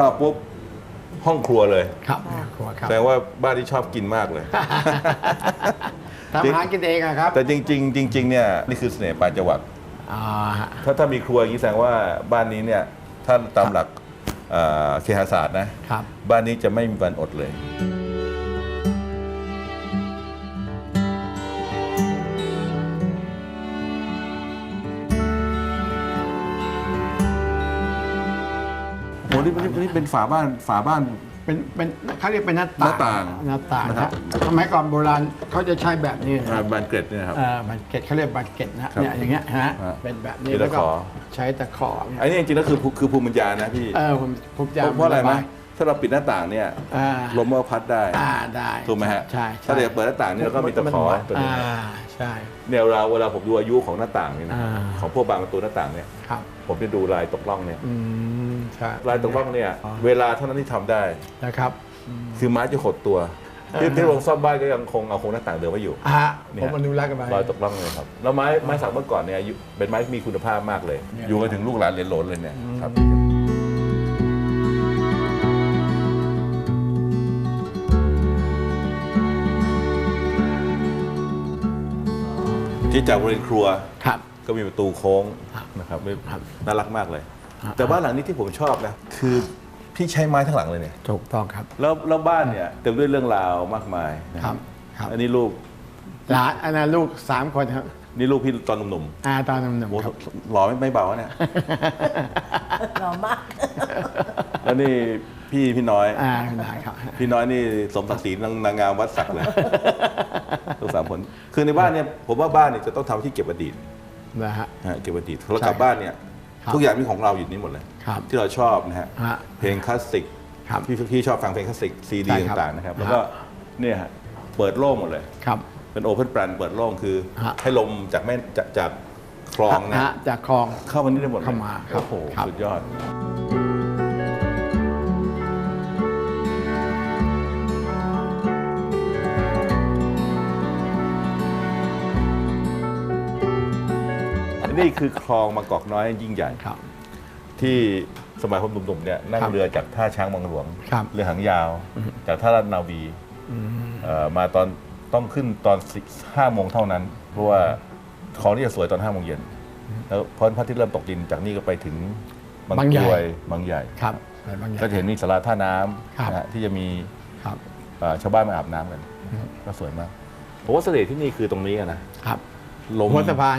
พอเข้ามาปุ๊บห้องครัวเลยครับครัวครับแสดงว่าบ้านที่ชอบกินมากเลย ทำอาหารกินเองอะครับแต่จริง ๆ จริง ๆ เนี่ยนี่คือเสน่ห์ปลายจังหวัดอ่าฮะถ้าถ้ามีครัวอย่างนี้แสดงว่าบ้านนี้เนี่ยถ้าตามหลักเอ่อเคหศาสตร์นะครับ บ้านนี้จะไม่มีวันอดเลย โอ้นี่นี่นี่เป็นฝาบ้านฝาบ้าน เป็นเป็นเขาเรียกเป็นหน้าหน้าต่างหน้าต่างนะครับนะสมัยก่อนโบราณเขาจะใช้แบบนี้นะอ่าบานเกร็ดเนี่ยนะครับ เอ่อบันเกตเขาเรียกบันเกตนะเนี่ยอย่างเงี้ยฮะฮะเป็นแบบนี้มีตะแล้วก็ขอ ใช้ตะขอเนี่ยอันนี้จริงๆแล้วคือภูคือภูมิปัญญานะพี่เออผมผมจะ เพราะอะไรไหมบายถ้าเราปิดหน้าต่างเนี่ยอ่า ลมก็พัดได้อ่าได้ถูกไหมฮะใช่ใช่ถ้าเดี๋ยวเปิดหน้าต่างเนี่ยเราก็มีตะขอตัวนี้อ่าใช่ เนี่ยเวลาเวลาผมดูอายุของหน้าต่างนี่นะอ่า ของพวกบางประตูหน้าต่างเนี่ย ครับผมจะดูลายตกล่องเนี่ย อืม ใช่ลายตกล่องเนี่ยอ๋อเวลาเท่านั้นที่ทำได้นะครับคือไม้จะหดตัวที่ที่โรงซ่อมบ้านก็ยังคงเอาโครงหน้าต่างเดิมไว้อยู่อะเนี่ยผมอนุรักษ์กันไปรอยตกล่องเลยครับ แล้วไม้ไม้สักเมื่อก่อนเนี่ยอายุเป็นไม้ที่มีคุณภาพมากเลยเนี่ยอยู่กันถึงลูกหลานเหลนโหลนเลยเนี่ยครับที่จากบริเวณครัวครับก็มีประตูโค้งครับนะครับไม่ครับน่ารักมากเลยครับ แต่บ้านหลังนี้ที่ผมชอบนะคือพี่ใช้ไม้ทั้งหลังเลยเนี่ยถูกต้องครับ แล้วแล้วบ้านเนี่ยเต็มด้วยเรื่องราวมากมายนะครับครับอันนี้ลูกหลานอันนั้นลูกสามคนครับนี่ลูกพี่ตอนหนุ่มอาตอนหนุ่ๆมโอ้ๆครับหล่อไม่ไม่เบาเนี่ยหล่อมาก แล้วนี่พี่พี่น้อยอ่าได้ครับ พี่น้อยนี่สมศักดิ์ศรีนางนางงามวัดศักดิ์เลย ลูกสามคนคือในบ้านเนี่ยผมว่าบ้านเนี่ยจะต้องทำที่เก็บอดีตนะฮะ นะฮะเก็บอดีตเราใช่กลับบ้านเนี่ยครับ ทุกอย่างมีของเราอยู่นี่หมดเลยครับที่เราชอบนะฮะฮะเพลงคลาสสิกครับพี่พี่ชอบฟังเพลงคลาสสิกซีดีใช่ครับต่างๆนะครับฮะแล้วก็เนี่ยฮะเปิดโล่งหมดเลยครับเป็นโอเพนแปลนเปิดโล่งคือฮะให้ลมจากแม่จากจากคลองนะฮะจากคลองเข้ามานี่ได้หมดลยเข้ามาครับโอ้โหครับสุดยอด นี่คือคลองบางกอกน้อยยิ่งใหญ่ครับ ที่สมัยผมหนุ่มๆเนี่ยนั่งครับเรือจากท่าช้างบางหลวง ครับเรือหางยาว จากท่าราชนาวีเอ่อมาตอนต้องขึ้นตอนห้าโมงเท่านั้น เพราะว่าของที่จะสวยตอนห้าโมงเย็นแล้วพอพระอาทิตย์เริ่มตกดินจากนี่ก็ไปถึงบางบางใหญ่ กรวยบางใหญ่ ครับไปบางอย่างก็จะเห็นมีสาราท่าน้ครับำนะฮะที่จะมีครับ เอ่อชาวบ้านมาอาบน้ำกัน ก็สวยมากผมว่าเสน่ห์ที่นี่คือตรงนี้อะนะ ครับลมหัวสะพาน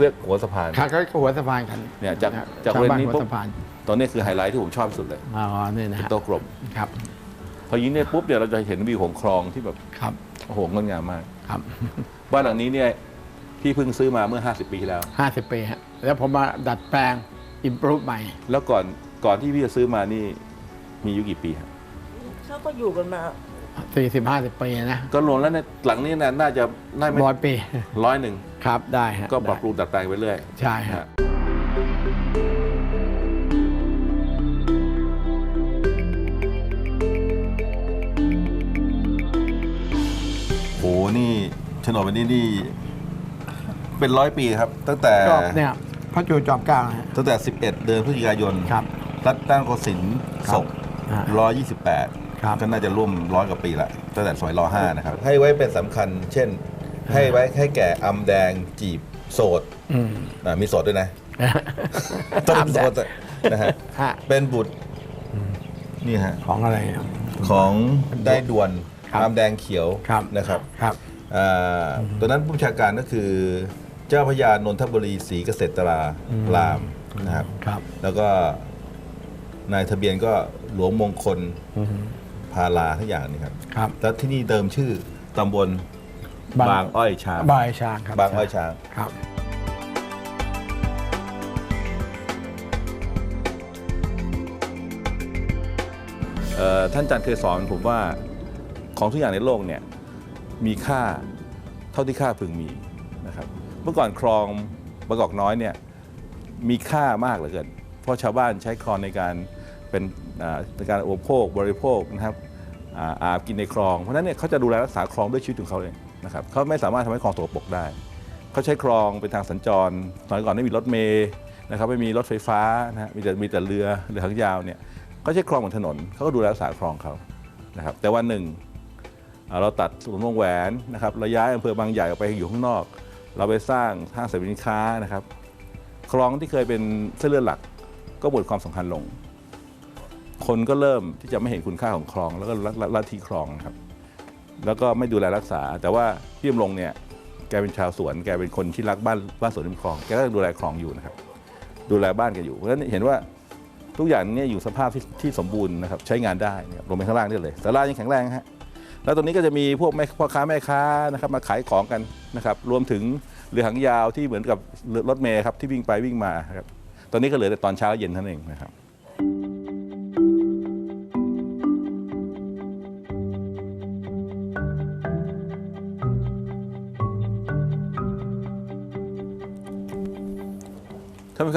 เรียกหัวสะพานครับก็หัวสะพานกันเนี่ยจากะจากชาวบ้านบริเวณนี้หัวปุ๊บสะพานตรงนี้คือไฮไลท์ที่ผมชอบที่สุดเลยอ๋อนี่นะเป็นฮะโต๊ะกลมครับ พอยิงเนี่ยปุ๊บเนี่ยเราจะเห็นวิวของคลองที่แบบครับโอ้โหงดงามมากครับบ้านหลังนี้เนี่ยพี่เพิ่งซื้อมาเมื่อ 50 ปีที่แล้วห้าสิบปีฮะแล้วผมมาดัดแปลงอิมพ v e ใหม่ แล้วก่อนก่อนที่พี่จะซื้อมานี่มีอายุกี่ปีครับเขาก็อยู่กันมา สี่สิบห้าสิบปีนะก็รวมแล้วเนี่ยหลังนี้น่ะน่าจะน่าไม่ร้อยปีร้อยหนึ่งครับได้ฮะก็ปรับปได้รุงดัดแปลงไปเรื่อย ใช่นะฮะฮะ โห นี่โฉนดวันนี้นี่ เป็นร้อยปีครับ ตั้งแต่ จอบเนี่ยพระจูจอบเกล้านะฮะ ตั้งแต่ 11 เดือนพฤศจิกายนครับ รัชตั้งโกสินทร์ครับศกอ่าร้อยยี่สิบแปดครับ ก็น่าจะร่วมร้อยกว่าปีละตั้งแต่สมัยรห้านะครับ ให้ไว้เป็นสำคัญ เช่น ให้ไว้ให้แก่อำแดงจีบโสดอืมอ่ามีโสดด้วยนะต้องเป็นโสดอะนะฮะฮะเป็นบุตรนี่ฮะของอะไรเนี่ยของได้ด่วนครับอำแดงเขียวครับนะครับครับอ่าตอนนั้นผู้บัญชาการก็คือเจ้าพระยานนทบุรีศรีเกษตรารามนะครับครับ แล้วก็นายทะเบียนก็หลวงมงคลอืม พาลาทุกอย่างนี่ครับครับ แล้วที่นี่เดิมชื่อตำบลบาง บางอ้อยช้างบายช้างครับบางอ้อยช้าง ครับ เอ่อท่านอาจารย์เคยสอนผมว่าของทุกอย่างในโลกเนี่ยมีค่าเท่าที่ค่าพึงมีนะครับเมื่อก่อนคลองบางกอกน้อยเนี่ยมีค่ามากเหลือเกินเพราะชาวบ้านใช้คลองในการเป็นอ่า ในการอุปโภคบริโภคนะครับอาบกินในคลอง เพราะฉะนั้นเนี่ยเขาจะดูแลรักษาคลองด้วยชีวิตของเขาเลยนะครับเขาไม่สามารถทำให้คลองตกปรกได้ เขาใช้คลองเป็นทางสัญจรสมัยก่อนไม่มีรถเมล์นะครับไม่มีรถไฟฟ้านะมีแต่มีแต่เรือเรือหางยาวเนี่ยเขาใช้คลองเหมือนถนนเขาก็ดูแลรักษาคลองเขานะครับแต่วันหนึ่งเราตัดถนนวงแหวนนะครับเราย้ายอำเภอบางใหญ่ออกไปอยู่ข้างนอก เราไปสร้างห้างสรรพสินค้านะครับ คลองที่เคยเป็นเส้นเลือดหลักก็หมดความสำคัญลง คนก็เริ่มที่จะไม่เห็นคุณค่าของคลอง แล้วก็ละละละที่คลองครับ แล้วก็ไม่ดูแลรักษา แต่ว่าพี่ยมลงเนี่ยแกเป็นชาวสวนแกเป็นคนที่รักบ้านบ้านสวนริมคลองแกก็ยังดูแลคลองอยู่นะครับ ดูแลบ้านแกอยู่เพราะฉะนั้นเห็นว่าทุกอย่างเนี่ยอยู่สภาพที่ที่สมบูรณ์นะครับใช้งานได้นะครับลงไปข้างล่างได้เลยสารายังแข็งแรงฮะแล้วตรงนี้ก็จะมีพวกแม่พ่อค้าแม่ค้านะครับมาขายของกันนะครับรวมถึงเรือหางยาวที่เหมือนกับเรือรถเมล์ครับที่วิ่งไปวิ่งมาครับตอนนี้ก็เหลือแต่ตอนเช้าเย็นเท่านั้นเองนะครับ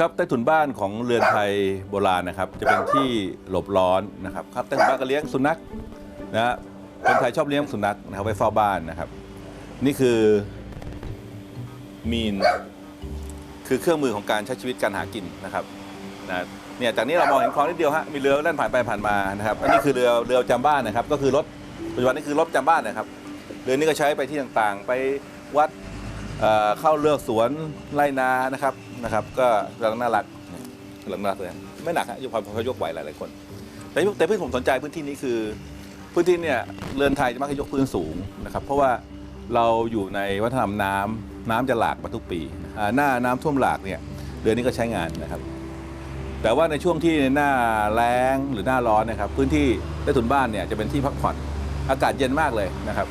ครับใต้ถุนบ้านของเรือนไทยโบราณนะครับ จะเป็นที่หลบร้อนนะครับครับใต้ถุนบ้านก็เลี้ยงสุนัขนะฮะคนไทยชอบเลี้ยงสุนัขนะครับไว้เฝ้าบ้านนะครับ นี่คือมีนคือเครื่องมือของการใช้ชีวิตการหากินนะครับนะเนี่ยจากนี้เรามองเห็นคลองนิดเดียวฮะมีเรือแล่นผ่านไปผ่านมานะครับอันนี้คือเรือเรือจำบ้านนะครับ ก็คือรถปัจจุบันนี้คือรถจำบ้านนะครับเรือนี้ก็ใช้ไปที่ต่างๆ ไปวัดเข้าเลือกสวนไร่นานะครับ นะครับ ก็กำลังน่ารักกำลังน่ารักเลยไม่หนักฮะยกพอเขายกไหวหลายๆคน แต่แต่เพื่อนผมสนใจพื้นที่นี้คือ พื้นที่เนี่ยเรือนไทยจะมักจะยกพื้นสูงนะครับ เพราะว่าเราอยู่ในวัฒนธรรมน้ำน้ำจะหลากมาทุกปีหน้าน้ำท่วมหลากเนี่ยเรือนี้ก็ใช้งานนะครับ แต่ว่าในช่วงที่หน้าแล้งหรือหน้าร้อนนะครับ พื้นที่ใต้ถุนบ้านเนี่ยจะเป็นที่พักผ่อนอากาศเย็นมากเลยนะครับ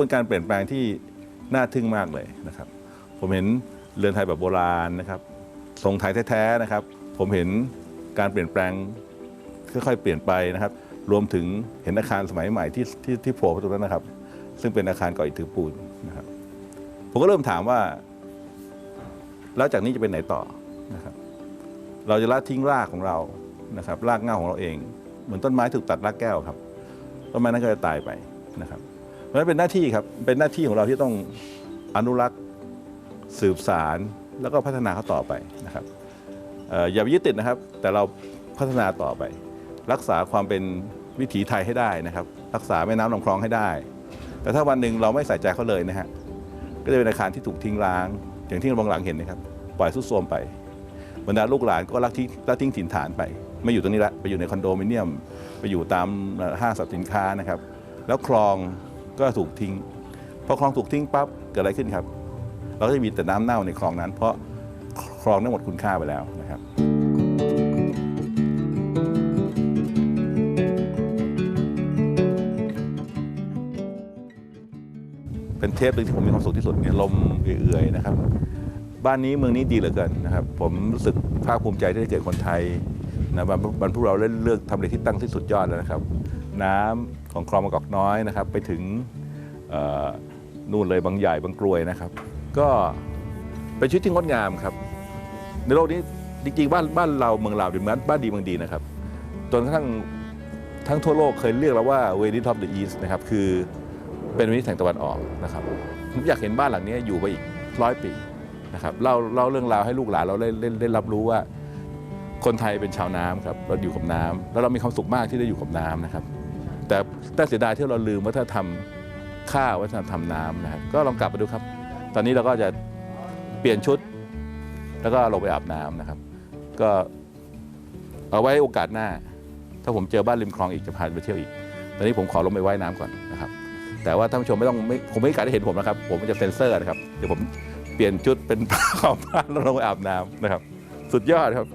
บวนการเปลี่ยนแปลงที่น่าทึ่งมากเลยนะครับ ผมเห็นเรือนไทยแบบโบราณนะครับทรงไทยแท้ๆนะครับ ผมเห็นการเปลี่ยนแปลงค่อยๆเปลี่ยนไปนะครับ รวมถึงเห็นอาคารสมัยใหม่ที่ที่ที่โผล่มาตรงนั้นนะครับ ซึ่งเป็นอาคารก่ออิฐถือปูนนะครับ ผมก็เริ่มถามว่า แล้วจากนี้จะเป็นไหนต่อนะครับ เราจะละทิ้งรากของเรานะครับ รากเง้าของเราเอง เหมือนต้นไม้ถูกตัดรากแก้วครับต้นไม้นั้นก็จะตายไปนะครับ เพราะฉะนั้นเป็นหน้าที่ครับเป็นหน้าที่ของเราที่ต้องอนุรักษ์สืบสารแล้วก็พัฒนาเขาต่อไปนะครับอย่าไปยึดติดนะครับ แต่เราพัฒนาต่อไป รักษาความเป็นวิถีไทยให้ได้นะครับ รักษาแม่น้ำลำคลองให้ได้ แต่ถ้าวันหนึ่งเราไม่ใส่ใจเขาเลยนะฮะก็จะเป็นอาคารที่ถูกทิ้งร้าง อย่างที่เราบางหลังเห็นนะครับ ปล่อยสุดโทมไปบรรดาลูกหลานก็ลักทิ้งละทิ้งถิ่นฐานไป ไม่อยู่ตรงนี้ละไปอยู่ในคอนโดมิเนียม ไปอยู่ตามห้างสรรพสินค้านะครับ แล้วคลอง ก็ถูกทิ้งพอคลองถูกทิ้งปั๊บเกิดอะไรขึ้นครับ เราก็จะมีแต่น้ำเน่าในคลองนั้น เพราะคลองนั้นหมดคุณค่าไปแล้วนะครับเป็นเทปหนึ่งที่ผมมีความสุขที่สุดเนี่ยลมเอื่อยๆนะครับ บ้านนี้เมืองนี้ดีเหลือเกินนะครับ ผมรู้สึกภาคภูมิใจที่ได้เกิดคนไทยนะบรรพบรรพบุรุษเราเลือกทำเลที่ตั้งที่สุดยอดแล้วนะครับ น้ำของคลองมะกอกน้อยนะครับ ไปถึง นู่นเลยบางใหญ่บางกรวยนะครับ ก็เป็นชีวิตที่งดงามครับ ในโลกนี้จริงๆบ้านบ้านเราเมืองเราเป็นบ้านบ้านดีเมืองดีนะครับจนกระทั่งทั้งทั่วโลกเคยเรียกเราว่าเวนิทอ of เดอะอีสต์นะครับคือเป็นเวนิสแห่งตะวันออกนะครับผมอยากเห็นบ้านหลังนี้อยู่ไปอีกร้อยปีนะครับเล่าเล่าเรื่องราวให้ลูกหลานเราได้ได้ได้รับรู้ว่า คนไทยเป็นชาวน้ำครับเราอยู่กับน้ำแล้วเรามีความสุขมากที่ได้อยู่กับน้ำนะครับ แต่แต่เสียดายที่เราลืมวัฒนธรรม ข้าวัฒนธรรมน้ำนะครับก็ลองกลับไปดูครับ ตอนนี้เราก็จะเปลี่ยนชุด แล้วก็ลงไปอาบน้ำนะครับ ก็เอาไว้โอกาสหน้า ถ้าผมเจอบ้านริมคลองอีกจะพาไปเที่ยวอีก ตอนนี้ผมขอลงไปว่ายน้ำก่อนนะครับ แต่ว่าท่านผู้ชมไม่ต้องไม่ผมไม่มีโอกาสได้เห็นผมนะครับ ผมจะเซ็นเซอร์นะครับเดี๋ยวผมเปลี่ยนชุดเป็นผ้าขาวบ้านแล้วลงไปอาบน้ำนะครับ สุดยอดครับ